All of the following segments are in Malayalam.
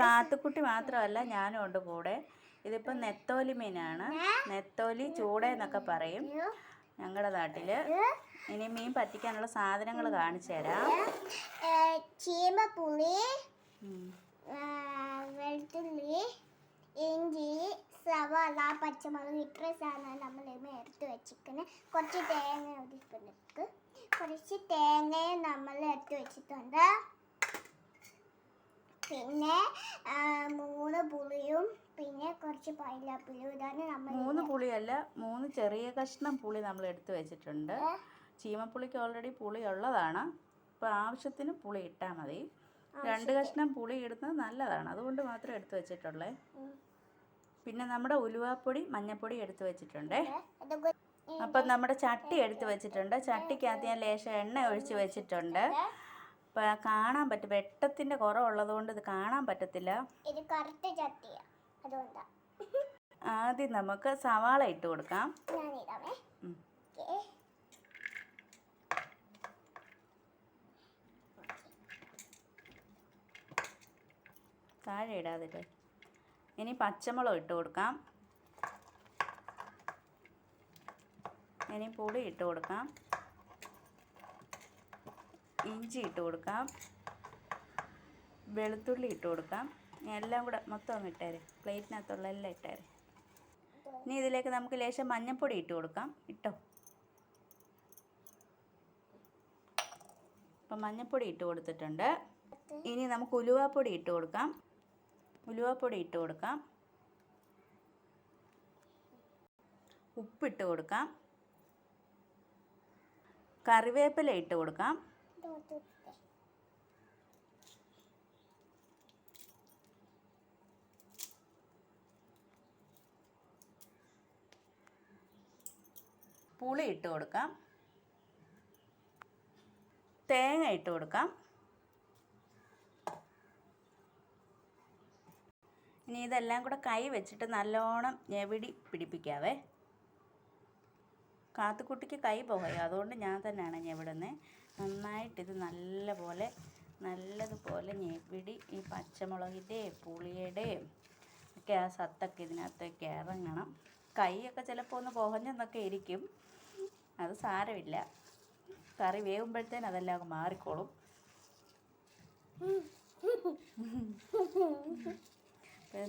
കാത്തുക്കുട്ടി മാത്രമല്ല ഞാനും ഉണ്ട് കൂടെ. ഇതിപ്പോ നെത്തോലി മീനാണ്. നെത്തോലി ചൂട എന്നൊക്കെ പറയും. ഞങ്ങളുടെ നാട്ടിൽ. ഇനി മീൻ പറ്റിക്കാനുള്ള സാധനങ്ങൾ കാണിച്ചു തരാം. ചീമപ്പുളി വെളുത്തുള്ളി ഇഞ്ചി സവാള പച്ചമുളക് ഇത്ര സാധനം നമ്മൾ എടുത്ത് വെച്ചിരിക്കുന്നത് കുറച്ച് തേങ്ങ ഒരു കുറച്ച് തേങ്ങയും നമ്മൾ എടുത്ത് വെച്ചിട്ടുണ്ട്. പിന്നെ മൂന്ന് പുളിയും പിന്നെ കുറച്ച് പൈനാപ്പിളും ഇതാണ് നമ്മൾ മൂന്ന് പുളിയല്ല മൂന്ന് ചെറിയ കഷ്ണം പുളി നമ്മൾ എടുത്തു വെച്ചിട്ടുണ്ട്. ചീമപ്പുളിക്ക് ഓൾറെഡി പുളി ഉള്ളതാണ്. അപ്പോൾ ആവശ്യത്തിന് പുളി ഇട്ടാൽ മതി. രണ്ട് കഷ്ണം പുളി ഇടുന്നത് നല്ലതാണ്. അതുകൊണ്ട് മാത്രം എടുത്തു വെച്ചിട്ടുള്ളേ. പിന്നെ നമ്മുടെ ഉലുവാപ്പൊടി മഞ്ഞപ്പൊടി എടുത്തു വെച്ചിട്ടുണ്ടേ. അപ്പം നമ്മുടെ ചട്ടി എടുത്തു വെച്ചിട്ടുണ്ട്. ചട്ടിക്കകത്ത് ഞാൻ ലേശം എണ്ണ ഒഴിച്ച് വെച്ചിട്ടുണ്ട്. കാണാൻ പറ്റും വെട്ടത്തിന്റെ കുറവുള്ളതുകൊണ്ട് ഇത് കാണാൻ പറ്റത്തില്ല. ഇത് കറുത്ത ചട്ടിയാണ് അതുകൊണ്ടാ. ആദ്യം നമുക്ക് സവാള ഇട്ട് കൊടുക്കാം. ഞാനിടാമേ താഴെ ഇടാതില്ലേ. ഇനി പച്ചമുളക് ഇട്ട് കൊടുക്കാം. ഇനി പുളി ഇട്ട് കൊടുക്കാം. ഇഞ്ചി ഇട്ട് കൊടുക്കാം. വെളുത്തുള്ളി ഇട്ട് കൊടുക്കാം. എല്ലാം കൂടെ മൊത്തം അങ്ങ് ഇട്ടേരെ. പ്ലേറ്റിനകത്തുള്ള എല്ലാം ഇട്ടേരെ. ഇനി ഇതിലേക്ക് നമുക്ക് ലേശം മഞ്ഞൾപ്പൊടി ഇട്ട് കൊടുക്കാം. ഇട്ടോ. അപ്പം മഞ്ഞൾപ്പൊടി ഇട്ട് കൊടുത്തിട്ടുണ്ട്. ഇനി നമുക്ക് ഉലുവാപ്പൊടി ഇട്ട് കൊടുക്കാം. ഉലുവാപ്പൊടി ഇട്ട് കൊടുക്കാം. ഉപ്പിട്ട് കൊടുക്കാം. കറിവേപ്പില ഇട്ട് കൊടുക്കാം. ഇതൊക്കെ പുളി ഇട്ട് കൊടുക്കാം. തേങ്ങ ഇട്ട് കൊടുക്കാം. ഇനി ഇതെല്ലാം കൂടെ കൈ വെച്ചിട്ട് നല്ലോണം ഞെവിടി പിടിപ്പിക്കാവേ. കാത്തുക്കുട്ടിക്ക് കൈ പോകയോ. അതുകൊണ്ട് ഞാൻ തന്നെയാണ് ഞെവിടുന്നത് നന്നായിട്ട് ഇത് നല്ലപോലെ നല്ലതുപോലെ ഞെവിടി ഈ പച്ചമുളകിന്റെയും പുളിയുടെയും ഒക്കെ ആ സത്തൊക്കെ ഇതിനകത്തേക്ക് ഇറങ്ങണം. കൈയൊക്കെ ചിലപ്പോൾ ഒന്ന് പുകഞ്ഞെന്നൊക്കെ ഇരിക്കും. അത് സാരമില്ല. കറി വേകുമ്പോഴത്തേന് അതെല്ലാം മാറിക്കോളും.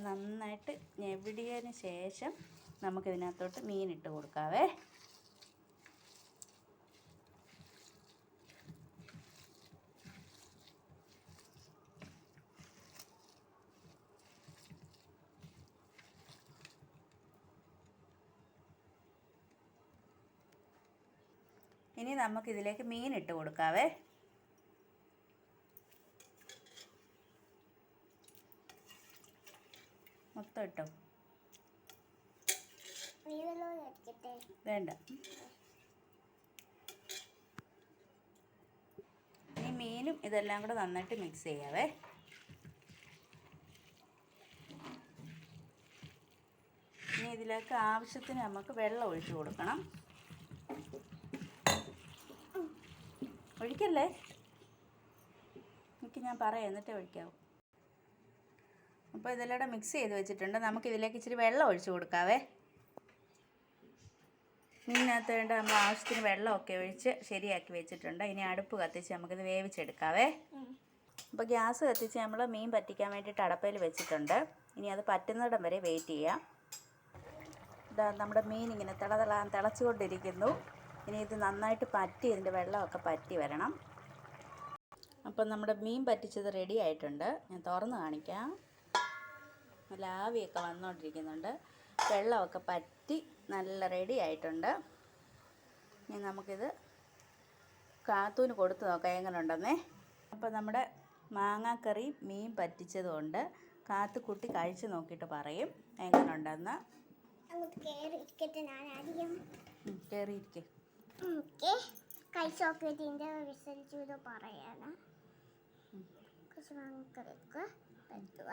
നന്നായിട്ട് ഞെവിടിയതിന് ശേഷം നമുക്കിതിനകത്തോട്ട് മീനിട്ട് കൊടുക്കാവേ. ഇനി നമുക്കിതിലേക്ക് മീൻ ഇട്ട് കൊടുക്കാവേ. മൊത്തം ഇട്ടോ. വേണ്ട. ഇനി മീനും ഇതെല്ലാം കൂടെ നന്നായിട്ട് മിക്സ് ചെയ്യാവേ. ഇനി ഇതിലേക്ക് ആവശ്യത്തിന് നമുക്ക് വെള്ളം ഒഴിച്ചു കൊടുക്കണം. ഒഴിക്കല്ലേ? എനിക്ക് ഞാൻ പറയാം എന്നിട്ടേ ഒഴിക്കാവൂ. അപ്പോൾ ഇതെല്ലാം മിക്സ് ചെയ്ത് വെച്ചിട്ടുണ്ട്. നമുക്ക് ഇതിലേക്ക് ഇച്ചിരി വെള്ളം ഒഴിച്ചു കൊടുക്കാവേ. ഇതിനകത്ത് വേണ്ട നമ്മൾ ആവശ്യത്തിന് വെള്ളമൊക്കെ ഒഴിച്ച് ശരിയാക്കി വെച്ചിട്ടുണ്ട്. ഇനി അടുപ്പ് കത്തിച്ച് നമുക്കിത് വേവിച്ചെടുക്കാവേ. അപ്പോൾ ഗ്യാസ് കത്തിച്ച് നമ്മൾ മീൻ പറ്റിക്കാൻ വേണ്ടിയിട്ട് അടപ്പയിൽ വെച്ചിട്ടുണ്ട്. ഇനി അത് പറ്റുന്നിടം വരെ വെയിറ്റ് ചെയ്യാം. ഇതാ നമ്മുടെ മീൻ ഇങ്ങനെ തിള തിളച്ചുകൊണ്ടിരിക്കുന്നു. ഇനി ഇത് നന്നായിട്ട് പറ്റി ഇതിന്റെ വെള്ളമൊക്കെ പറ്റി വരണം. അപ്പം നമ്മുടെ മീൻ പറ്റിച്ചത് റെഡി ആയിട്ടുണ്ട്. ഞാൻ തുറന്ന് കാണിക്കാം. നല്ല ആവിയൊക്കെ വന്നുകൊണ്ടിരിക്കുന്നുണ്ട് വെള്ളമൊക്കെ പറ്റി നല്ല റെഡി ആയിട്ടുണ്ട്. ഇനി നമുക്കിത് കാത്തൂന് കൊടുത്ത് നോക്കാം എങ്ങനെ ഉണ്ടെന്നേ അപ്പോൾ നമ്മുടെ മാങ്ങാക്കറി മീൻ പറ്റിച്ചതുകൊണ്ട് കാത്തുക്കുട്ടി കഴിച്ചു നോക്കിയിട്ട് പറയും എങ്ങനെ ഉണ്ടെന്ന് അങ്ങോട്ട് കയറി ഇരിക്കട്ടെ ഞാൻ കയറിയിരിക്കെ ഓക്കെ. കൈ ചോക്ലേറ്റിന്റെ റിസൾട്ട് ഇത് പറയണം. കുറച്ച് വാങ്ങിക്കറിക്ക് പറ്റുക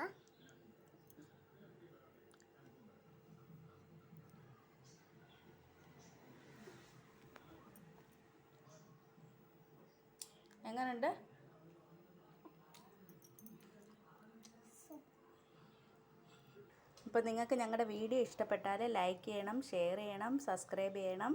എങ്ങനെയുണ്ട് അപ്പോൾ നിങ്ങൾക്ക് ഞങ്ങളുടെ വീഡിയോ ഇഷ്ടപ്പെട്ടാൽ ലൈക്ക് ചെയ്യണം ഷെയർ ചെയ്യണം സബ്സ്ക്രൈബ് ചെയ്യണം.